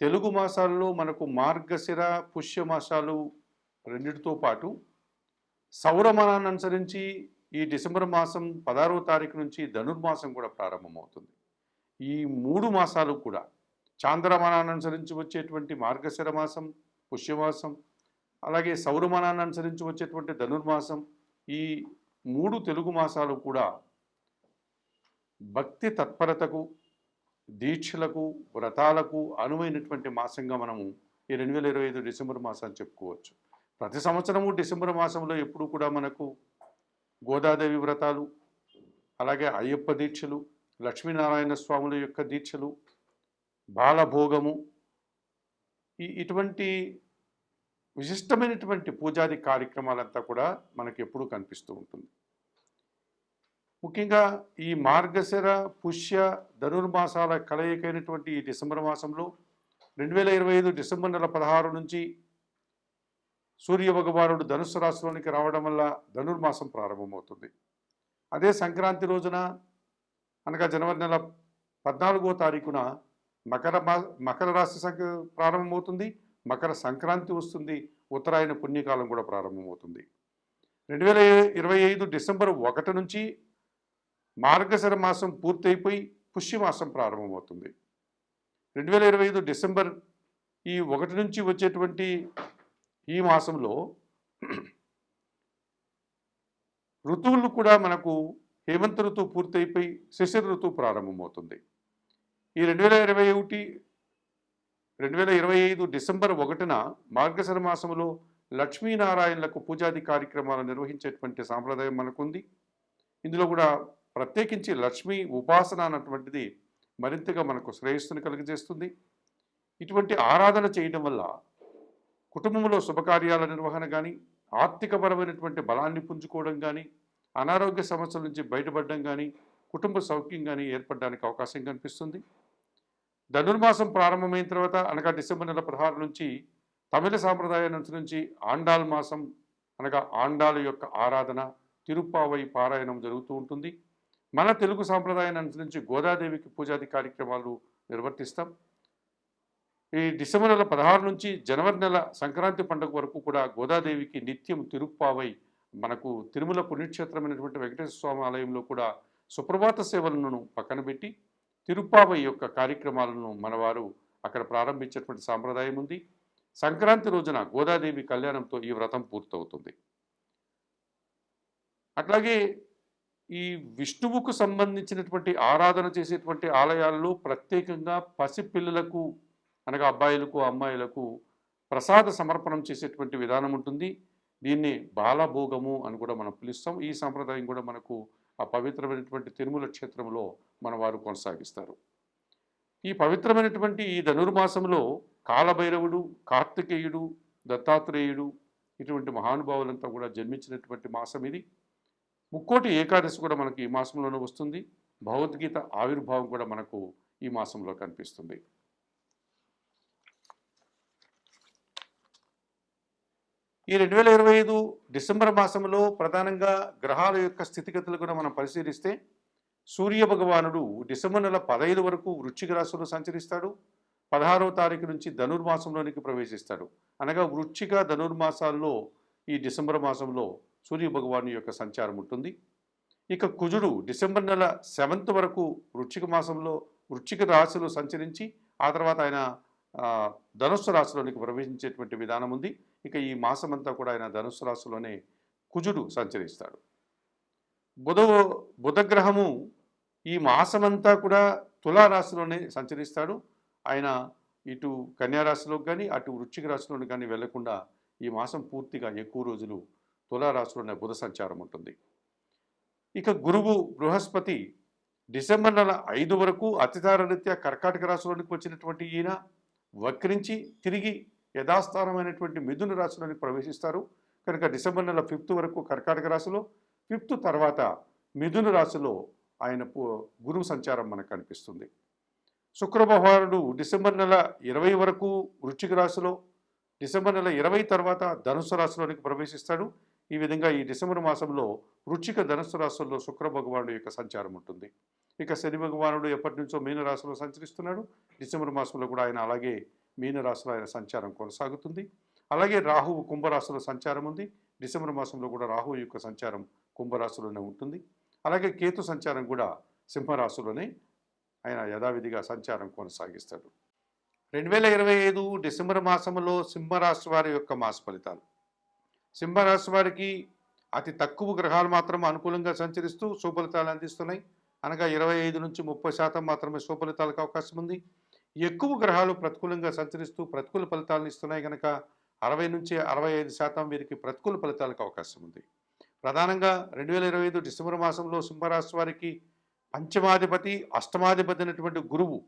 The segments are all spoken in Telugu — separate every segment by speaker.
Speaker 1: తెలుగు మాసాల్లో మనకు మార్గశిర పుష్య మాసాలు రెండిటితో పాటు సౌరమానాన్ని అనుసరించి ఈ డిసెంబర్ మాసం పదహారవ తారీఖు నుంచి ధనుర్మాసం కూడా ప్రారంభమవుతుంది. ఈ మూడు మాసాలు కూడా చాంద్రమానాన్ని అనుసరించి వచ్చేటువంటి మార్గశిర మాసం పుష్యమాసం అలాగే సౌరమానాన్ని అనుసరించి వచ్చేటువంటి ధనుర్మాసం ఈ మూడు తెలుగు మాసాలు కూడా భక్తి తత్పరతకు దీక్షలకు వ్రతాలకు అనువైనటువంటి మాసంగా మనము ఈ రెండు వేల ఇరవై ఐదు డిసెంబర్ మాసాన్ని చెప్పుకోవచ్చు. ప్రతి సంవత్సరము డిసెంబర్ మాసంలో ఎప్పుడు కూడా మనకు గోదాదేవి వ్రతాలు అలాగే అయ్యప్ప దీక్షలు లక్ష్మీనారాయణ స్వాముల యొక్క దీక్షలు బాలభోగము ఈ ఇటువంటి విశిష్టమైనటువంటి పూజాది కార్యక్రమాలంతా కూడా మనకి ఎప్పుడూ కనిపిస్తూ ఉంటుంది. ముఖ్యంగా ఈ మార్గశిర పుష్య ధనుర్మాసాల కలయికైనటువంటి ఈ డిసెంబర్ మాసంలో రెండు వేల ఇరవై ఐదు డిసెంబర్ నెల పదహారు నుంచి సూర్య భగవానుడు ధనుస్సు రాశిలోనికి రావడం వల్ల ధనుర్మాసం ప్రారంభమవుతుంది. అదే సంక్రాంతి రోజున అనగా జనవరి నెల పద్నాలుగో తారీఖున మకర మా మకర రాశి సంఖ్య ప్రారంభమవుతుంది. మకర సంక్రాంతి వస్తుంది. ఉత్తరాయణ పుణ్యకాలం కూడా ప్రారంభమవుతుంది. రెండు వేల ఇరవై ఐదు డిసెంబర్ ఒకటి నుంచి మార్గశర మాసం పూర్తయిపోయి పుష్యమాసం ప్రారంభమవుతుంది. రెండు వేల ఇరవై ఐదు డిసెంబర్ ఈ ఒకటి నుంచి వచ్చేటువంటి ఈ మాసంలో ఋతువులు కూడా మనకు హేమంత ఋతువు పూర్తయిపోయి శిశిర ఋతువు ప్రారంభమవుతుంది. ఈ రెండు వేల ఇరవై ఒకటి రెండు వేల ఇరవై ఐదు డిసెంబర్ ఒకటిన మార్గశర మాసంలో లక్ష్మీనారాయణలకు పూజాది కార్యక్రమాలు నిర్వహించేటువంటి సాంప్రదాయం మనకుంది. ఇందులో కూడా ప్రత్యేకించి లక్ష్మీ ఉపాసన అన్నటువంటిది మరింతగా మనకు శ్రేయస్సును కలిగజేస్తుంది. ఇటువంటి ఆరాధన చేయడం వల్ల కుటుంబంలో శుభకార్యాల నిర్వహణ కానీ ఆర్థికపరమైనటువంటి బలాన్ని పుంజుకోవడం కానీ అనారోగ్య సమస్యల నుంచి బయటపడడం కానీ కుటుంబ సౌఖ్యం కానీ ఏర్పడడానికి అవకాశం కనిపిస్తుంది. ధనుర్మాసం ప్రారంభమైన తర్వాత అనగా డిసెంబర్ నెల పదహారు నుంచి తమిళ సాంప్రదాయాన్ని అనుసరించి ఆండాల్ మాసం అనగా ఆండాల యొక్క ఆరాధన తిరుప్పావై పారాయణం జరుగుతూ ఉంటుంది. మన తెలుగు సాంప్రదాయాన్ని అనుసరించి గోదాదేవికి పూజాది కార్యక్రమాలు నిర్వర్తిస్తాం. ఈ డిసెంబర్ నెల పదహారు నుంచి జనవరి నెల సంక్రాంతి పండుగ వరకు కూడా గోదాదేవికి నిత్యం తిరుప్పావై మనకు తిరుమల పుణ్యక్షేత్రమైనటువంటి వెంకటేశ్వర స్వామి ఆలయంలో కూడా సుప్రభాత సేవలను పక్కన పెట్టి తిరుప్పావై యొక్క కార్యక్రమాలను మనవారు అక్కడ ప్రారంభించేటువంటి సాంప్రదాయం ఉంది. సంక్రాంతి రోజున గోదాదేవి కళ్యాణంతో ఈ వ్రతం పూర్తవుతుంది. అట్లాగే ఈ విష్ణువుకు సంబంధించినటువంటి ఆరాధన చేసేటువంటి ఆలయాల్లో ప్రత్యేకంగా పసిపిల్లలకు అనగా అబ్బాయిలకు అమ్మాయిలకు ప్రసాద సమర్పణం చేసేటువంటి విధానం ఉంటుంది. దీన్ని బాలభోగము అని కూడా మనం పిలుస్తాం. ఈ సాంప్రదాయం కూడా మనకు ఆ పవిత్రమైనటువంటి తిరుమల క్షేత్రంలో మన వారు కొనసాగిస్తారు. ఈ పవిత్రమైనటువంటి ఈ ధనుర్మాసంలో కాలభైరవుడు కార్తికేయుడు దత్తాత్రేయుడు ఇటువంటి మహానుభావులంతా కూడా జన్మించినటువంటి మాసం ఇది. ముక్కోటి ఏకాదశి కూడా మనకి ఈ మాసంలోనే వస్తుంది. భగవద్గీత ఆవిర్భావం కూడా మనకు ఈ మాసంలో కనిపిస్తుంది. ఈ రెండు వేల ఇరవై ఐదు డిసెంబర్ మాసంలో ప్రధానంగా గ్రహాల యొక్క స్థితిగతులు కూడా మనం పరిశీలిస్తే సూర్య భగవానుడు డిసెంబర్ నెల పదహైదు వరకు వృశ్చిక రాశిలో సంచరిస్తాడు. పదహారవ తారీఖు నుంచి ధనుర్మాసంలోనికి ప్రవేశిస్తాడు. అనగా వృశ్చిక ధనుర్మాసాల్లో ఈ డిసెంబర్ మాసంలో సూర్య భగవాను యొక్క సంచారం ఉంటుంది. ఇక కుజుడు డిసెంబర్ నెల సెవెంత్ వరకు వృశ్చిక మాసంలో వృశ్చిక రాశిలో సంచరించి ఆ తర్వాత ఆయన ధనుస్సు రాశిలోనికి ప్రవేశించేటువంటి విధానం ఉంది. ఇక ఈ మాసమంతా కూడా ఆయన ధనుస్సు రాశిలోనే కుజుడు సంచరిస్తాడు. బుధ బుధగ్రహము ఈ మాసమంతా కూడా తులారాశిలోనే సంచరిస్తాడు. ఆయన ఇటు కన్యారాశిలోకి కానీ అటు వృశ్చిక రాశిలోకి కానీ వెళ్ళకుండా ఈ మాసం పూర్తిగా ఎక్కువ రోజులు తులారాశిలోనే బుధ సంచారం ఉంటుంది. ఇక గురువు బృహస్పతి డిసెంబర్ నెల ఐదు వరకు అతిదారరీత్యా కర్కాటక రాశిలోనికి వచ్చినటువంటి ఈయన వక్రించి తిరిగి యథాస్థానమైనటువంటి మిథున రాశిలోనికి ప్రవేశిస్తారు. కనుక డిసెంబర్ నెల ఫిఫ్త్ వరకు కర్కాటక రాశిలో ఫిఫ్త్ తర్వాత మిథున రాశిలో ఆయన గురువు సంచారం మనకు కనిపిస్తుంది. శుక్రభగవానుడు డిసెంబర్ నెల ఇరవై వరకు వృశ్చిక రాశిలో డిసెంబర్ నెల ఇరవై తర్వాత ధనుసు రాశిలోనికి ప్రవేశిస్తాడు. ఈ విధంగా ఈ డిసెంబర్ మాసంలో వృచ్చిక ధనుసు రాశుల్లో శుక్ర భగవానుడు యొక్క సంచారం ఉంటుంది. ఇక శని భగవానుడు ఎప్పటి నుంచో మీనరాశిలో సంచరిస్తున్నాడు. డిసెంబర్ మాసంలో కూడా ఆయన అలాగే మీనరాశిలో ఆయన సంచారం కొనసాగుతుంది. అలాగే రాహువు కుంభరాశిలో సంచారం ఉంది. డిసెంబర్ మాసంలో కూడా రాహువు యొక్క సంచారం కుంభరాశిలోనే ఉంటుంది. అలాగే కేతు సంచారం కూడా సింహరాశిలోనే ఆయన యథావిధిగా సంచారం కొనసాగిస్తాడు. రెండు వేల ఇరవై ఐదు డిసెంబర్ మాసంలో సింహరాశి వారి యొక్క మాస ఫలితాలు. సింహరాశి వారికి అతి తక్కువ గ్రహాలు మాత్రం అనుకూలంగా సంచరిస్తూ సుఫలితాలు అందిస్తున్నాయి. అనగా ఇరవై ఐదు నుంచి ముప్పై శాతం మాత్రమే సుఫలితాలకు అవకాశం ఉంది. ఎక్కువ గ్రహాలు ప్రతికూలంగా సంచరిస్తూ ప్రతికూల ఫలితాలను ఇస్తున్నాయి కనుక అరవై నుంచి అరవై ఐదు శాతం వీరికి ప్రతికూల ఫలితాలకు అవకాశం ఉంది. ప్రధానంగా రెండు వేల ఇరవై ఐదు డిసెంబర్ మాసంలో సింహరాశి వారికి పంచమాధిపతి అష్టమాధిపతి అయినటువంటి గురువు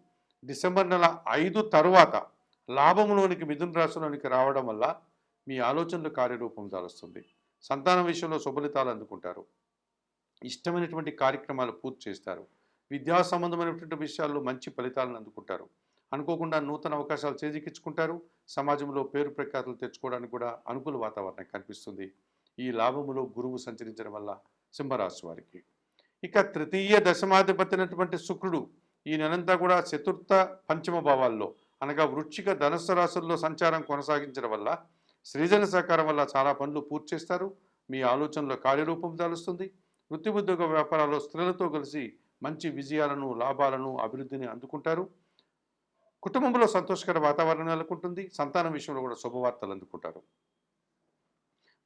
Speaker 1: డిసెంబర్ నెల ఐదు తరువాత లాభంలోనికి మిథున రాశిలోనికి రావడం వల్ల మీ ఆలోచనలు కార్యరూపం దాలుస్తుంది సంతానం విషయంలో శుభలితాలు అందుకుంటారు. ఇష్టమైనటువంటి కార్యక్రమాలు పూర్తి చేస్తారు. విద్యా సంబంధమైనటువంటి విషయాల్లో మంచి ఫలితాలను అందుకుంటారు. అనుకోకుండా నూతన అవకాశాలు చేజిక్కించుకుంటారు. సమాజంలో పేరు ప్రఖ్యాతులు తెచ్చుకోవడానికి కూడా అనుకూల వాతావరణం కనిపిస్తుంది. ఈ లాభములో గురువు సంచరించడం వల్ల సింహరాశి వారికి. ఇక తృతీయ దశమాధిపతినటువంటి శుక్రుడు ఈ నెలంతా కూడా చతుర్థ పంచమ భావాల్లో అనగా వృశ్చిక ధనస్సు రాశుల్లో సంచారం కొనసాగించడం వల్ల సృజన సహకారం వల్ల చాలా పనులు పూర్తి చేస్తారు. మీ ఆలోచనలో కార్యరూపం దాలుస్తుంది. వృత్తి ఉద్యోగ వ్యాపారాల్లో స్త్రీలతో కలిసి మంచి విజయాలను లాభాలను అభివృద్ధిని అందుకుంటారు. కుటుంబంలో సంతోషకర వాతావరణం నెలకొంటుంది. సంతానం విషయంలో కూడా శుభవార్తలు అందుకుంటారు.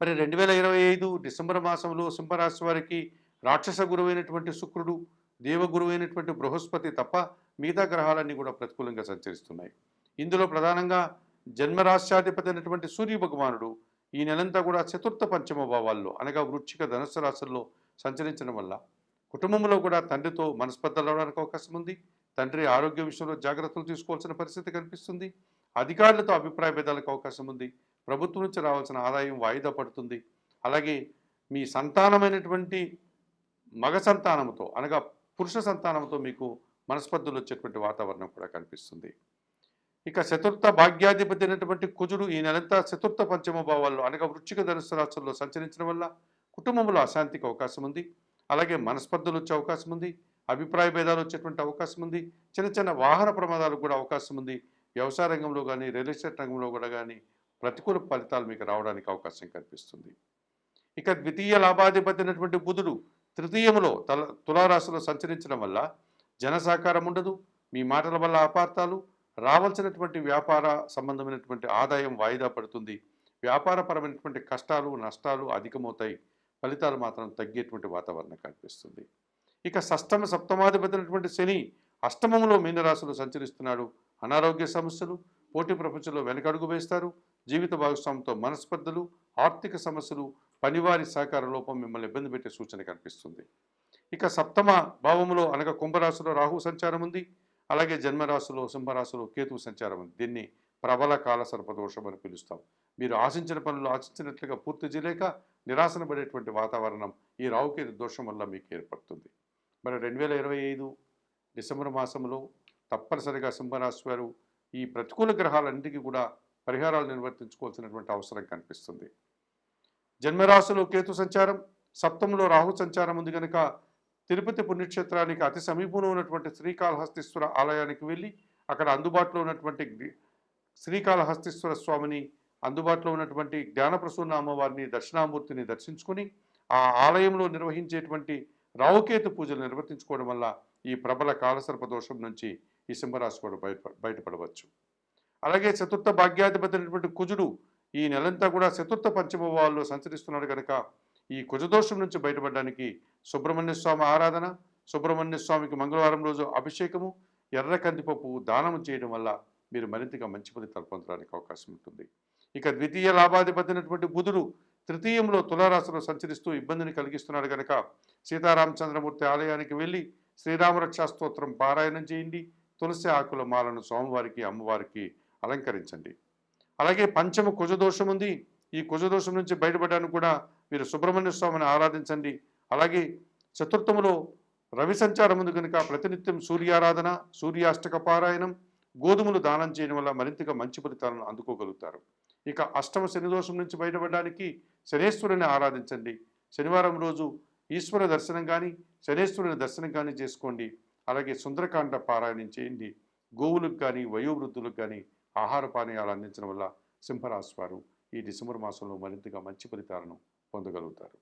Speaker 1: మరి రెండు వేల ఇరవై ఐదు డిసెంబర్ మాసంలో సింహరాశి వారికి రాక్షస గురువైనటువంటి శుక్రుడు దేవగురువైనటువంటి బృహస్పతి తప్ప మిగతా గ్రహాలన్నీ కూడా ప్రతికూలంగా సంచరిస్తున్నాయి. ఇందులో ప్రధానంగా జన్మరాశ్యాధిపతి అయినటువంటి సూర్య భగవానుడు ఈ నెలంతా కూడా చతుర్థ పంచమ భావాల్లో అనగా వృచ్చిక ధనస్సు రాశుల్లో సంచరించడం వల్ల కుటుంబంలో కూడా తండ్రితో మనస్పర్ధలు అవడానికి అవకాశం ఉంది. తండ్రి ఆరోగ్య విషయంలో జాగ్రత్తలు తీసుకోవాల్సిన పరిస్థితి కనిపిస్తుంది. అధికారులతో అభిప్రాయ భేదాలకు అవకాశం ఉంది. ప్రభుత్వం నుంచి రావాల్సిన ఆదాయం వాయిదా పడుతుంది. అలాగే మీ సంతానమైనటువంటి మగ సంతానంతో అనగా పురుష సంతానంతో మీకు మనస్పర్ధలు వచ్చేటువంటి వాతావరణం కూడా కనిపిస్తుంది. ఇక చతుర్థ భాగ్యాధిపతి అయినటువంటి కుజుడు ఈ నెలంతా చతుర్థ పంచమ భావాల్లో అనగా వృచ్చిక ధనుసు రాష్ట్రంలో సంచరించడం వల్ల కుటుంబంలో అశాంతికి అవకాశం ఉంది. అలాగే మనస్పర్ధలు వచ్చే అవకాశం ఉంది. అభిప్రాయ భేదాలు వచ్చేటువంటి అవకాశం ఉంది. చిన్న చిన్న వాహన ప్రమాదాలకు కూడా అవకాశం ఉంది. వ్యవసాయ రంగంలో కానీ రియల్ ఎస్టేట్ రంగంలో కూడా కానీ ప్రతికూల ఫలితాలు మీకు రావడానికి అవకాశం కనిపిస్తుంది ఇక ద్వితీయ లాభాధిపతి అయినటువంటి బుధుడు తృతీయంలో తల తులారాశిలో సంచరించడం వల్ల జన సహకారం ఉండదు. మీ మాటల వల్ల అపార్థాలు రావాల్సినటువంటి వ్యాపార సంబంధమైనటువంటి ఆదాయం వాయిదా పడుతుంది. వ్యాపారపరమైనటువంటి కష్టాలు నష్టాలు అధికమవుతాయి. ఫలితాలు మాత్రం తగ్గేటువంటి వాతావరణం కనిపిస్తుంది. ఇక సష్టమ సప్తమాధిపతినటువంటి శని అష్టమంలో మీనరాశులు సంచరిస్తున్నాడు. అనారోగ్య సమస్యలు పోటీ ప్రపంచంలో వెనకడుగు వేస్తారు. జీవిత భాగస్వామితో మనస్పర్ధలు ఆర్థిక సమస్యలు పనివారి సహకార లోపం మిమ్మల్ని ఇబ్బంది పెట్టే సూచన కనిపిస్తుంది. ఇక సప్తమ భావంలో అనగా కుంభరాశిలో రాహు సంచారం ఉంది అలాగే జన్మరాశిలో సింహరాశిలో కేతువు సంచారం ఉంది దీన్ని ప్రబల కాల సర్పదోషం అని పిలుస్తాం. మీరు ఆశించిన పనులు ఆశించినట్లుగా పూర్తి చేయలేక నిరాశన పడేటువంటి వాతావరణం ఈ రావుకేతు దోషం వల్ల మీకు ఏర్పడుతుంది. మరి రెండు వేల ఇరవై ఐదు డిసెంబర్ మాసంలో తప్పనిసరిగా సింహరాశి వారు ఈ ప్రతికూల గ్రహాలన్నిటికీ కూడా పరిహారాలు నిర్వర్తించుకోవాల్సినటువంటి అవసరం కనిపిస్తుంది. జన్మరాశిలో కేతు సంచారం సప్తంలో రాహు సంచారం ఉంది కనుక తిరుపతి పుణ్యక్షేత్రానికి అతి సమీపంలో ఉన్నటువంటి శ్రీకాళహస్తీశ్వర ఆలయానికి వెళ్ళి అక్కడ అందుబాటులో ఉన్నటువంటి శ్రీకాళహస్తీశ్వర స్వామిని అందుబాటులో ఉన్నటువంటి జ్ఞానప్రసూన్న అమ్మవారిని దక్షిణామూర్తిని దర్శించుకుని ఆ ఆలయంలో నిర్వహించేటువంటి రావుకేతు పూజలు నిర్వర్తించుకోవడం వల్ల ఈ ప్రబల కాలసర్ప దోషం నుంచి ఈ సింహరాశి వాడు బయట బయటపడవచ్చు. అలాగే చతుర్థ భాగ్యాధిపతి అయినటువంటి కుజుడు ఈ నెలంతా కూడా చతుర్థ పంచమభావాల్లో సంచరిస్తున్నాడు కనుక ఈ కుజదోషం నుంచి బయటపడడానికి సుబ్రహ్మణ్య స్వామి ఆరాధన సుబ్రహ్మణ్య స్వామికి మంగళవారం రోజు అభిషేకము ఎర్ర కందిపప్పు దానము చేయడం వల్ల మీరు మరింతగా మంచి ఫలితాలు పొందడానికి అవకాశం ఉంటుంది. ఇక ద్వితీయ లాభాధిపతినటువంటి బుధుడు తృతీయంలో తులారాశిలో సంచరిస్తూ ఇబ్బందిని కలిగిస్తున్నాడు కనుక సీతారామచంద్రమూర్తి ఆలయానికి వెళ్ళి శ్రీరామరక్షా స్తోత్రం పారాయణం చేయండి. తులసి ఆకుల మాలను స్వామివారికి అమ్మవారికి అలంకరించండి. అలాగే పంచమ కుజదోషం ఉంది. ఈ కుజదోషం నుంచి బయటపడడానికి కూడా మీరు సుబ్రహ్మణ్య స్వామిని ఆరాధించండి. అలాగే చతుర్థములో రవి సంచారం ఉంది కనుక ప్రతినిత్యం సూర్యారాధన సూర్యాష్టక పారాయణం గోధుమలు దానం చేయడం వల్ల మరింతగా మంచి ఫలితాలను అందుకోగలుగుతారు. ఇక అష్టమ శనిదోషం నుంచి బయటపడడానికి శనేశ్వరుని ఆరాధించండి. శనివారం రోజు ఈశ్వర దర్శనం కానీ శనేశ్వరుని దర్శనం కానీ చేసుకోండి. అలాగే సుందరకాండ పారాయణం చేయండి. గోవులకు కానీ వయోవృద్ధులకు కానీ ఆహార పానీయాలు అందించడం వల్ల సింహరాశి వారు ఈ డిసెంబర్ మాసంలో మరింతగా మంచి ఫలితాలను పొందగలుగుతారు.